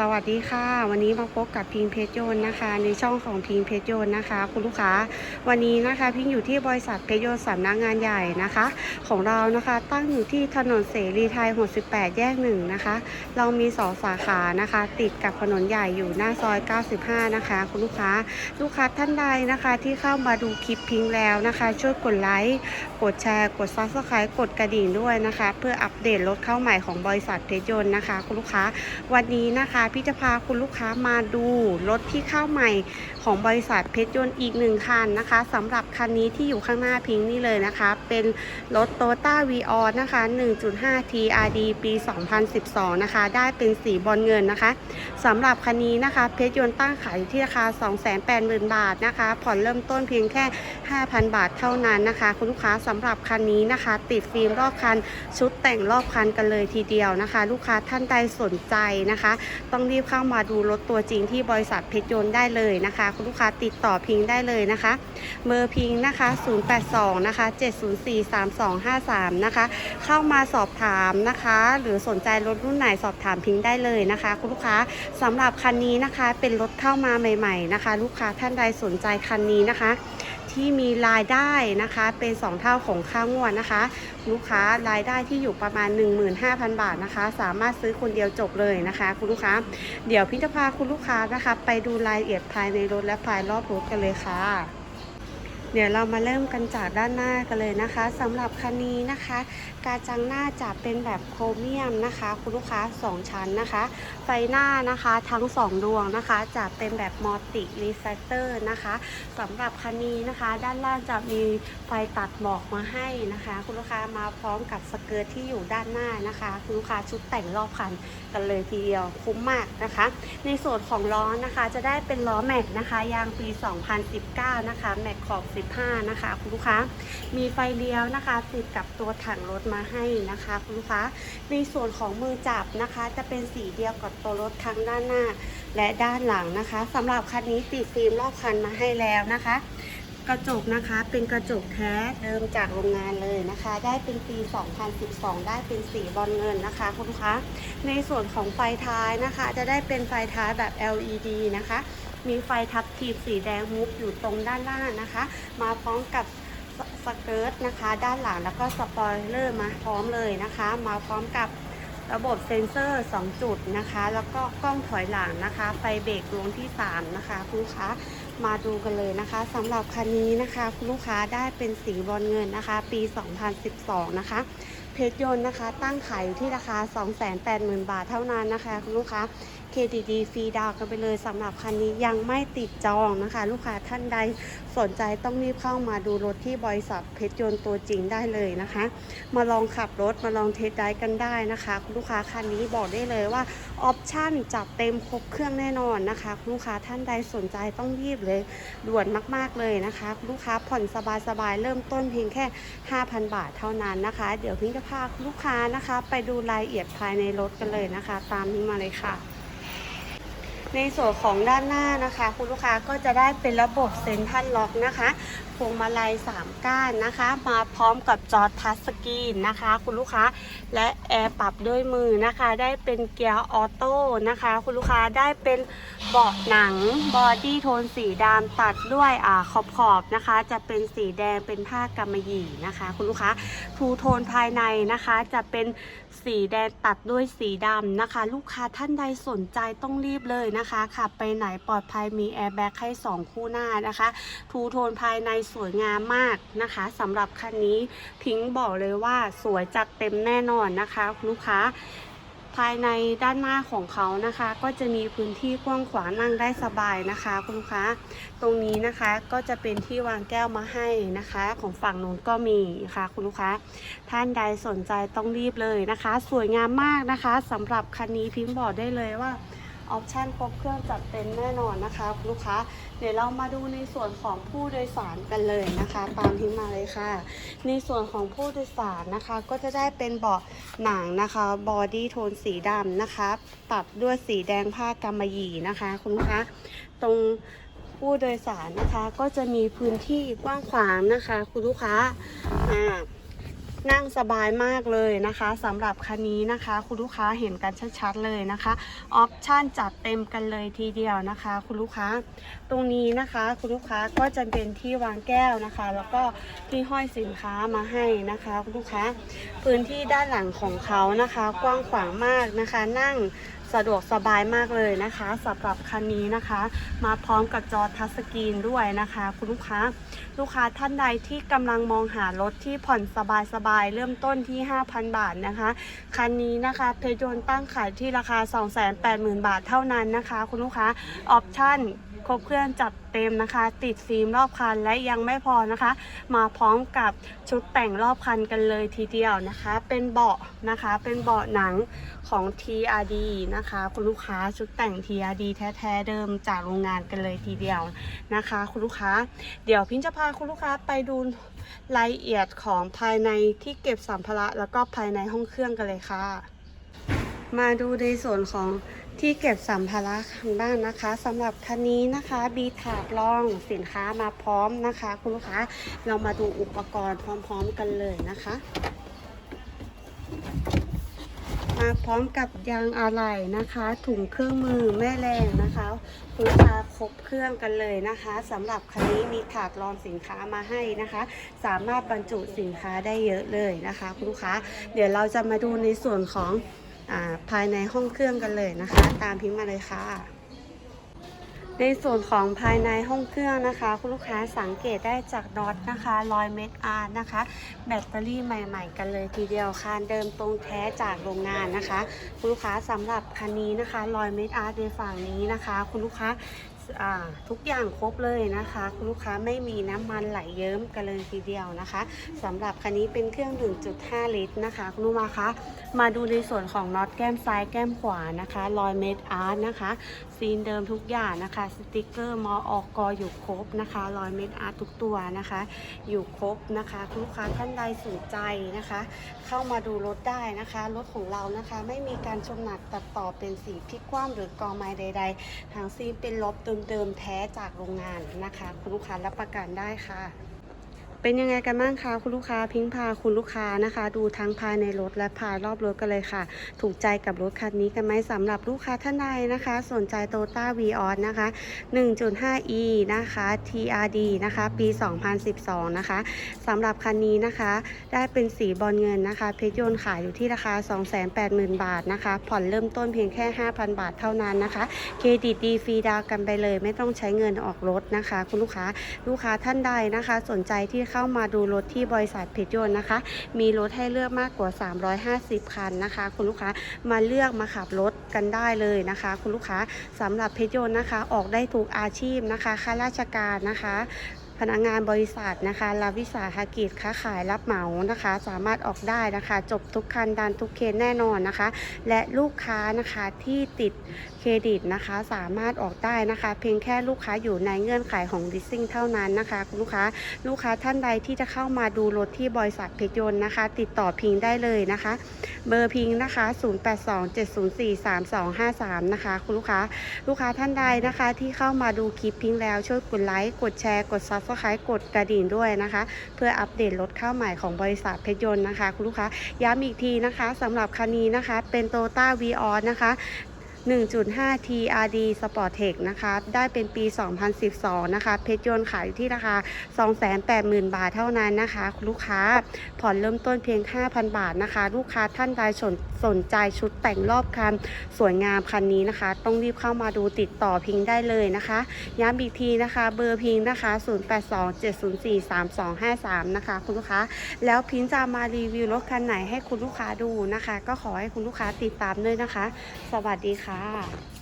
สวัสดีค่ะ วันนี้มาพบกับพิงเพชรโยนนะคะ ในช่องของพิงเพชรโยนนะคะ คุณลูกค้าวันนี้นะคะพิงอยู่ที่บริษัทเพชรโยนสำนักงานใหญ่นะคะ ของเรานะคะตั้งอยู่ที่ถนนเสรีไทย 68 แยกหนึ่งนะคะ เรามีสองสาขานะคะ ติดกับถนนใหญ่อยู่หน้าซอย 95 นะคะ คุณลูกค้าลูกค้าท่านใดนะคะ ที่เข้ามาดูคลิปพิงแล้วนะคะ ช่วยกดไลค์กดแชร์ กดซับสไครต์กดกระดิ่งด้วยนะคะ เพื่ออัปเดตรถเข้าใหม่ของบริษัทเพชรโยนนะคะ คุณลูกค้าวันนี้นะคะพี่จะพาคุณลูกค้ามาดูรถที่เข้าใหม่ ของบริษัทเพชรยนต์อีกหนึ่งคันนะคะสำหรับคันนี้ที่อยู่ข้างหน้าพิงค์นี่เลยนะคะ เป็นรถโตต้าวีออนะคะ 1.5 TRD ปี 2012 นะคะ ได้เป็นสีบอลเงินนะคะสำหรับคันนี้นะคะ เพชรยนต์ตั้งขายอยู่ที่ราคา 280,000 บาทนะคะ ผ่อนเริ่มต้นเพียงแค่ 5,000 บาทเท่านั้นนะคะ คุณลูกค้าสำหรับคันนี้นะคะ ติดฟิล์มรอบคันชุดแต่งรอบคันกันเลยทีเดียวนะคะ ลูกค้าท่านใดสนใจนะคะ ต้องรีบเข้ามาดูรถตัวจริงที่บริษัทเพชรยนต์ได้เลยนะคะคุณลูกค้าติดต่อพิงได้เลยนะคะ เบอร์พิงนะคะ 082 นะคะ 704 3253 นะคะ เข้ามาสอบถามนะคะ หรือสนใจรถรุ่นไหนสอบถามพิงได้เลยนะคะ คุณลูกค้าสำหรับคันนี้นะคะเป็นรถเข้ามาใหม่ ๆ นะคะ ลูกค้าท่านใดสนใจคันนี้นะคะ ที่มีรายได้นะคะ เป็น 2 เท่าของค่างวดนะคะ ลูกค้ารายได้ที่อยู่ประมาณ 15,000 บาทนะคะ สามารถซื้อคนเดียวจบเลยนะคะ คุณลูกค้า เดี๋ยวพี่จะพาคุณลูกค้านะคะ ไปดูรายละเอียดภายในรถและภายรอบรถกันเลยค่ะ เดี๋ยวเรามาเริ่มกันจากด้านหน้ากันเลยนะคะสำหรับคันนี้นะคะ กาจังหน้าจะเป็นแบบโครเมียมนะคะ คุณลูกค้า 2 ชั้นนะคะ ไฟหน้านะคะทั้ง 2 ดวงนะคะจะเป็นแบบมัลติรีเฟกเตอร์นะคะสำหรับคันนี้นะคะ ด้านล่างจะมีไฟตัดหมอกมาให้นะคะ คุณลูกค้ามาพร้อมกับสเกิร์ตที่อยู่ด้านหน้านะคะ คุณลูกค้าชุดแต่งรอบคันกันเลยทีเดียวคุ้มมากนะคะ ในส่วนของล้อนะคะจะได้เป็นล้อแม็กนะคะยางปี 2019 นะคะแม็กขอบ15นะคะ คุณลูกค้า มีไฟเลี้ยวนะคะ ติดกับตัวถังรถมาให้นะคะ คุณลูกค้า ในส่วนของมือจับนะคะ จะเป็นสีเดียวกับตัวรถทั้งด้านหน้า และด้านหลังนะคะสำหรับคันนี้ติดฟิล์มรอบคันมาให้แล้วนะคะกระจกนะคะเป็นกระจกแท้เดิมจากโรงงานเลยนะคะ ได้เป็นปี 2012 ได้เป็นสีบอลเงินนะคะคุณลูกค้าในส่วนของไฟท้ายนะคะ จะได้เป็นไฟท้ายแบบ LED นะคะ มีไฟทับทีบสีแดงมุกอยู่ตรงด้านล่างนะคะ มาพร้อมกับสสเกิร์ตนะคะ ด้านหลังแล้วก็สปอยเลอร์มาพร้อมเลยนะคะ มาพร้อมกับระบบเซ็นเซอร์ 2 จุดนะคะ แล้วก็กล้องถอยหลังนะคะ ไฟเบรกดวงที่ 3 นะคะ คุณลูกค้ามาดูกันเลยนะคะสำหรับคันนี้นะคะ คุณลูกค้าได้เป็นสีบอลเงินนะคะ ปี 2012 นะคะ เพชรยนต์นะคะ ตั้งขายอยู่ที่ราคา 280,000 บาทเท่านั้นนะคะ คุณลูกค้า KDD ฟรีดาวกันไปเลยสำหรับคันนี้ยังไม่ติดจองนะคะ ลูกค้าท่านใดสนใจต้องรีบเข้ามาดูรถที่บริษัทเพชรยนต์ตัวจริงได้เลยนะคะ มาลองขับรถมาลองเทสได้กันได้นะคะคุณลูกค้าคันนี้บอกได้เลยว่าออปชั่นจัดเต็มครบเครื่องแน่นอนนะคะคุณลูกค้าท่านใดสนใจต้องรีบเลยด่วนมาก ๆเลยนะคะคุณลูกค้าผ่อนสบายๆเริ่มต้นเพียงแค่ 5,000 บาทเท่านั้นนะคะ เดี๋ยวพี่จะพาคุณลูกค้านะคะ ไปดูรายละเอียดภายในรถกันเลยนะคะ ตามนี้มาเลยค่ะ ในส่วนของด้านหน้านะคะ คุณลูกค้าก็จะได้เป็นระบบเซ็นทรัลล็อกนะคะพวงมาลัย 3 ก้านนะคะ มาพร้อมกับจอทัชสกรีนนะคะ คุณลูกค้าและแอร์ปรับด้วยมือนะคะ ได้เป็นเกียร์ออโต้นะคะ คุณลูกค้าได้เป็น เบาะหนังบอดี้โทนสีดำตัดด้วยอ่าขอบขอบนะคะ จะเป็นสีแดงเป็นผ้ากำมะหยี่นะคะ คุณลูกค้าทูโทนภายในนะคะ จะเป็นสีแดงตัดด้วยสีดำนะคะ ลูกค้าท่านใดสนใจต้องรีบเลยนะคะขับไปไหนปลอดภัยมีแอร์แบ็กให้ 2 คู่หน้านะคะ ทูโทนภายในสวยงามมากนะคะสำหรับคันนี้พิงบอกเลยว่าสวยจัดเต็มแน่นอนนะคะคุณลูกค้า ภายในด้านหน้าของเขานะคะ ก็จะมีพื้นที่กว้างขวางนั่งได้สบายนะคะคุณลูกค้าตรงนี้นะคะก็จะเป็นที่วางแก้วมาให้นะคะ ของฝั่งนู้นก็มีค่ะคุณลูกค้าท่านใดสนใจต้องรีบเลยนะคะ สวยงามมากนะคะสำหรับคันนี้พิมพ์บอกได้เลยว่า ออปชั่นครบเครื่องจัดเต็มแน่นอนนะคะ ลูกค้า เดี๋ยวเรามาดูในส่วนของผู้โดยสารกันเลยนะคะ ตามพิมพ์มาเลยค่ะ ในส่วนของผู้โดยสารนะคะ ก็จะได้เป็นเบาะหนังนะคะบอดี้โทนสีดำนะคะตัดด้วยสีแดงผ้ากำมะหยี่นะคะ คุณลูกค้าตรงผู้โดยสารนะคะ ก็จะมีพื้นที่กว้างขวางนะคะ คุณลูกค้าอ่า นั่งสบายมากเลยนะคะสำหรับคันนี้นะคะ คุณลูกค้าเห็นกันชัดๆเลยนะคะออปชั่นจัดเต็มกันเลยทีเดียวนะคะ คุณลูกค้าตรงนี้นะคะ คุณลูกค้าก็จะเป็นที่วางแก้วนะคะ แล้วก็ที่ห้อยสินค้ามาให้นะคะ คุณลูกค้าพื้นที่ด้านหลังของเขานะคะ กว้างขวางมากนะคะ นั่ง สะดวกสบายมากเลยนะคะสำหรับคันนี้นะคะ มาพร้อมกับจอทัชสกรีนด้วยนะคะ คุณลูกค้า ลูกค้าท่านใดที่กำลังมองหารถที่ผ่อนสบายๆเริ่มต้นที่ 5,000 บาทนะคะ คันนี้นะคะเพโยนตั้งขายที่ราคา 280,000 บาทเท่านั้นนะคะ คุณลูกค้าออปชั่น ครบเครื่องจัดเต็มนะคะ ติดฟิล์มรอบคันและยังไม่พอนะคะ มาพร้อมกับชุดแต่งรอบคันกันเลยทีเดียวนะคะ เป็นเบาะนะคะ เป็นเบาะหนังของ TRD นะคะ คุณลูกค้าชุดแต่ง TRD แท้ๆเดิมจากโรงงานกันเลยทีเดียวนะคะ คุณลูกค้า เดี๋ยวพิงจะพาคุณลูกค้าไปดูรายละเอียดของภายในที่เก็บสัมภาระแล้วก็ภายในห้องเครื่องกันเลยค่ะ มาดูในส่วนของ ที่เก็บสัมภาระกันบ้างนะคะสำหรับคันนี้นะคะบีถาดรองสินค้ามาพร้อมนะคะ คุณลูกค้าเรามาดูอุปกรณ์พร้อมๆกันเลยนะคะ มาพร้อมกับยางอะไหล่นะคะ ถุงเครื่องมือแม่แรงนะคะคุณลูกค้าครบเครื่องกันเลยนะคะสำหรับคันนี้มีถาดรองสินค้ามาให้นะคะ สามารถบรรจุสินค้าได้เยอะเลยนะคะ คุณลูกค้า เดี๋ยวเราจะมาดูในส่วนของ ภายในห้องเครื่องกันเลยนะคะ ตามพิมพ์มาเลยค่ะ ในส่วนของภายในห้องเครื่องนะคะ คุณลูกค้าสังเกตได้จากน็อตนะคะรอยเม็ดอาร์นะคะ แบตเตอรี่ใหม่ ๆ กันเลยทีเดียวคันเดิมตรงแท้จากโรงงานนะคะ คุณลูกค้าสำหรับคันนี้นะคะรอยเม็ดอาร์ในฝั่งนี้นะคะ คุณลูกค้า ทุกอย่างครบเลยนะคะ คุณลูกค้าไม่มีน้ำมันไหลเยิ้มกันเลยทีเดียวนะคะสำหรับคันนี้เป็นเครื่อง 1.5 ลิตรนะคะ คุณลูกค้าคะมาดูในส่วนของน็อตแก้มซ้ายแก้มขวานะคะรอยเม็ดอาร์ตนะคะ ซีนเดิมทุกอย่างนะคะ สติกเกอร์มออกกอยู่ครบนะคะรอยเม็ดอาร์ตทุกตัวนะคะ อยู่ครบนะคะคุณลูกค้าท่านใดสนใจนะคะ เข้ามาดูรถได้นะคะรถของเรานะคะ ไม่มีการชมหนักตัดต่อเป็นสีพลิกคว่ำหรือกอไม้ใด ๆ ทางซีนเป็นลบตัวเดิมๆแท้จากโรงงานนะคะ คุณลูกค้ารับประกันได้ค่ะ เป็นยังไงกันบ้างคะคุณลูกค้าพิงพาคุณลูกค้านะคะ ดูทั้งภายในรถและภายรอบรถกันเลยค่ะ ถูกใจกับรถคันนี้กันไหมสำหรับลูกค้าท่านใดนะคะ สนใจโตต้าวีออสนะคะ 1.5e นะคะ TRD นะคะ ปี 2012 นะคะสำหรับคันนี้นะคะ ได้เป็นสีบอลเงินนะคะ เพชรยนต์ขายอยู่ที่ราคา 280,000 บาทนะคะ ผ่อนเริ่มต้นเพียงแค่ 5,000 บาทเท่านั้นนะคะ เครดิตดีฟรีดาวกันไปเลย ไม่ต้องใช้เงินออกรถนะคะ คุณลูกค้าลูกค้าท่านใดนะคะ สนใจที่เข้ามาดูรถที่บริษัทเพชรยนต์นะคะ มีรถให้เลือกมากกว่า 350 คันนะคะ คุณลูกค้ามาเลือกมาขับรถกันได้เลยนะคะ คุณลูกค้าสำหรับเพชรยนต์นะคะ ออกได้ทุกอาชีพนะคะข้าราชการนะคะ พนักงานบริษัทนะคะรับวิสาหกิจค้าขายรับเหมานะคะ สามารถออกได้นะคะ จบทุกคันดันทุกเคสแน่นอนนะคะ และลูกค้านะคะที่ติดเครดิตนะคะ สามารถออกได้นะคะ เพียงแค่ลูกค้าอยู่ในเงื่อนไขของ leasing เท่านั้นนะคะคุณลูกค้าลูกค้าท่านใดที่จะเข้ามาดูรถที่บริษัทเพชรยนต์นะคะ ติดต่อพิงได้เลยนะคะ เบอร์พิงนะคะ 0827043253 นะคะ คุณลูกค้าลูกค้าท่านใดนะคะที่เข้ามาดูคลิปพิงแล้วช่วยกดไลค์กดแชร์กด Subscribe กดกระดิ่งด้วยนะคะ เพื่ออัปเดตรถเข้าใหม่ของบริษัทเพชรยนต์นะคะ คุณลูกค้าย้ำอีกทีนะคะสำหรับคันนี้นะคะเป็นโตต้าวีออนะคะ 1.5 TRD Sportech นะคะได้เป็นปี 2012 นะคะ เพชรยนต์ขายอยู่ที่ราคา 280,000 บาทเท่านั้นนะคะ ลูกค้าผ่อนเริ่มต้นเพียง 5,000 บาทนะคะ ลูกค้าท่านใดสนสนใจชุดแต่งรอบคันสวยงามคันนี้นะคะ ต้องรีบเข้ามาดูติดต่อพิงได้เลยนะคะย้ำอีกทีนะคะ เบอร์พิงนะคะ 0827043253 นะคะ คุณลูกค้า แล้วพิงจะมารีวิวรถคันไหนให้คุณลูกค้าดูนะคะ ก็ขอให้คุณลูกค้าติดตามด้วยนะคะ สวัสดีค่ะค่ะ